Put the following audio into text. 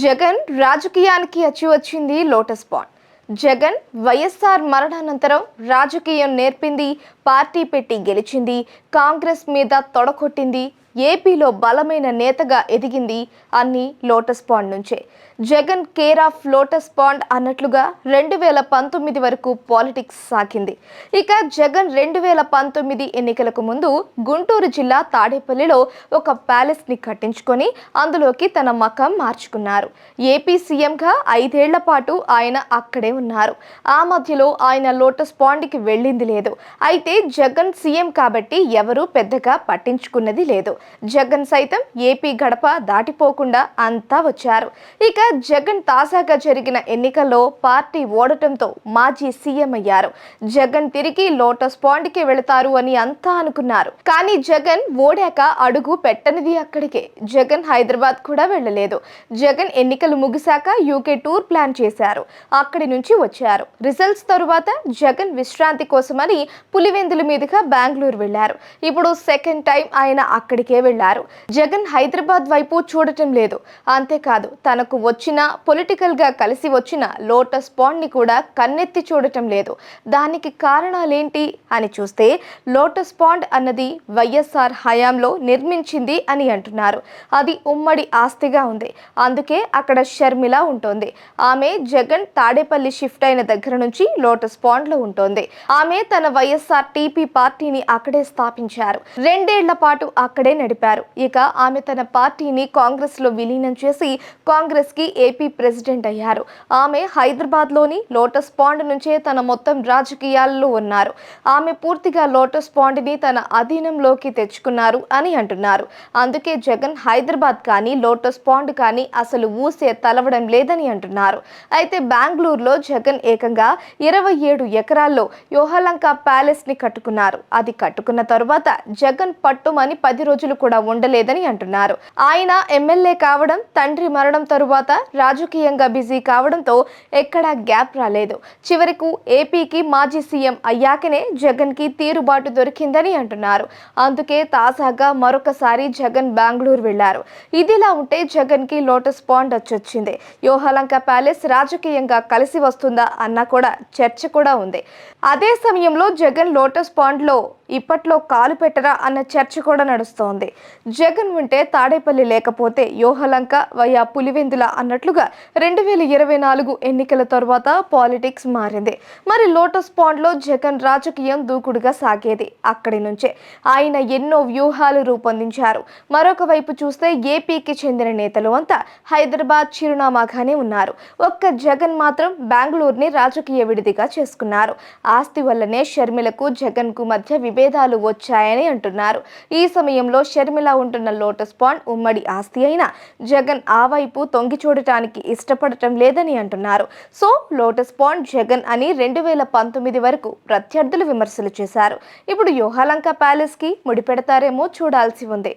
జగన్ రాజకీయానికి అచ్చి వచ్చింది లోటస్ పాండ్. జగన్ వైఎస్ఆర్ మరణానంతరం రాజకీయం నేర్పింది పార్టీ పెట్టి గెలిచింది కాంగ్రెస్ మీద తొడకొట్టింది ఏపీలో బలమైన నేతగా ఎదిగింది అన్ని లోటస్ పాండ్ నుంచే. Jagan care of lotus pond అన్నట్లుగా రెండు వేల పంతొమ్మిది వరకు పాలిటిక్స్ సాగింది. ఇక జగన్ రెండు వేల పంతొమ్మిది ఎన్నికలకు ముందు గుంటూరు జిల్లా తాడేపల్లిలో ఒక ప్యాలెస్ని కట్టించుకొని అందులోకి తన మకం మార్చుకున్నారు. ఏపీ సీఎంగా ఐదేళ్ళ పాటు ఆయన అక్కడే ఉన్నారు. ఆ మధ్యలో ఆయన లోటస్ పాండ్కి వెళ్ళింది లేదు. అయితే జగన్ సీఎం కాబట్టి ఎవరూ పెద్దగా పట్టించుకున్నది లేదు. జగన్ సైతం ఏపీ గడప దాటిపోకుండా అంతా వచ్చారు. ఇక జగన్ తాజాగా జరిగిన ఎన్నికల్లో పార్టీ ఓడటంతో మాజీ సీఎం అయ్యారు. జగన్ తిరిగి లోటస్ పాండ్కి వెళతారు అని అంతా అనుకున్నారు. కానీ జగన్ ఓడాక అడుగు పెట్టనిది అక్కడికే. జగన్ హైదరాబాద్ కూడా వెళ్ళలేదు. జగన్ ఎన్నికలు ముగిశాక యూకే టూర్ ప్లాన్ చేశారు. అక్కడి నుంచి వచ్చారు. రిజల్ట్స్ తరువాత జగన్ విశ్రాంతి కోసమని పులివెందుల మీదుగా బెంగళూరు వెళ్ళారు ఇప్పుడు సెకండ్ టైం ఆయన అక్కడికి వెళ్ళారు. జగన్ హైదరాబాద్ వైపు చూడటం లేదు. అంతేకాదు తనకు వచ్చిన పొలిటికల్గా కలిసి వచ్చిన లోటస్ పాండ్ని కూడా కన్నెత్తి చూడటం లేదు. దానికి కారణాలేంటి అని చూస్తే లోటస్ పాండ్ అన్నది వైఎస్ఆర్ హయాంలో నిర్మించింది అని అంటున్నారు. అది ఉమ్మడి ఆస్తిగా ఉంది. అందుకే అక్కడ షర్మిల ఉంటుంది. ఆమె జగన్ తాడేపల్లి షిఫ్ట్ అయిన దగ్గర నుంచి లోటస్ పాండ్లో ఉంటుంది. ఆమె తన వైఎస్ఆర్ టీపీ పార్టీని అక్కడే స్థాపించారు. రెండేళ్ళ పాటు అక్కడే నడిపారు. ఇక ఆమె తన పార్టీని కాంగ్రెస్లో విలీనం చేసి కాంగ్రెస్కి ఏపీ ప్రెసిడెంట్ అయ్యారు. ఆమె హైదరాబాద్లోని లోటస్ పాండ్ నుంచే తన మొత్తం రాజకీయాల్లో ఉన్నారు. ఆమె పూర్తిగా లోటస్ పాండ్ని తన అధీనంలోకి తెచ్చుకున్నారు అని అంటున్నారు. అందుకే జగన్ హైదరాబాద్ కానీ లోటస్ పాండ్ కానీ అసలు ఊసే తలవడం లేదని అంటున్నారు. అయితే బెంగళూరులో జగన్ ఏకంగా ఇరవై ఏడు ఎకరాల్లో యోహలంక ప్యాలెస్ని కట్టుకున్నారు. అది కట్టుకున్న తరువాత జగన్ పట్టుమని పది రోజులు కూడా ఉండలేదని అంటున్నారు. ఆయన ఎమ్మెల్యే కావడం తండ్రి మరణం తరువాత రాజకీయంగా బిజీ కావడంతో ఎక్కడా గ్యాప్ రాలేదు. చివరకు ఏపీకి మాజీ సీఎం అయ్యాకనే జగన్కి తీరుబాటు దొరికిందని అంటున్నారు. అందుకే తాజాగా మరొకసారి జగన్ బెంగళూరు వెళ్ళారు. ఇదిలా ఉంటే జగన్కి లోటస్ పాండ్ వచ్చొచ్చింది. యోహలంక ప్యాలెస్ రాజకీయంగా కలిసి వస్తుందా అన్న కూడా చర్చ కూడా ఉంది. అదే సమయంలో జగన్ లోటస్ పాండ్లో ఇప్పట్లో కాలు పెట్టరా అన్న చర్చ కూడా నడుస్తోంది. జగన్ ఉంటే తాడేపల్లి లేకపోతే యోహలంక వయా పులివెందుల అన్నట్లుగా రెండు వేల ఇరవై నాలుగు ఎన్నికల తర్వాత పాలిటిక్స్ మారింది. మరి లోటస్ పాండ్లో జగన్ రాజకీయం దూకుడుగా సాగేది అక్కడి నుంచే. ఆయన ఎన్నో వ్యూహాలు రూపొందించారు. మరొక వైపు చూస్తే ఏపీకి చెందిన నేతలు అంతా హైదరాబాద్ చిరునామాగానే ఉన్నారు. ఒక్క జగన్ మాత్రం బెంగళూరుని రాజకీయ విడిదిగా చేసుకున్నారు. ఆస్తి వల్లనే షర్మిలకు జగన్కు మధ్య విభేదాలు వచ్చాయని అంటున్నారు. ఈ సమయంలో షర్మిల ఉంటున్న లోటస్ పాండ్ ఉమ్మడి ఆస్తి అయినా జగన్ ఆ వైపు తొంగి చూడటానికి ఇష్టపడటం లేదని అంటున్నారు. సో లోటస్ పాండ్ జగన్ అని రెండు వేల పంతొమ్మిది వరకు ప్రత్యర్థులు విమర్శలు చేశారు. ఇప్పుడు యోహాలంక ప్యాలెస్కి ముడిపెడతారేమో చూడాల్సి ఉంది.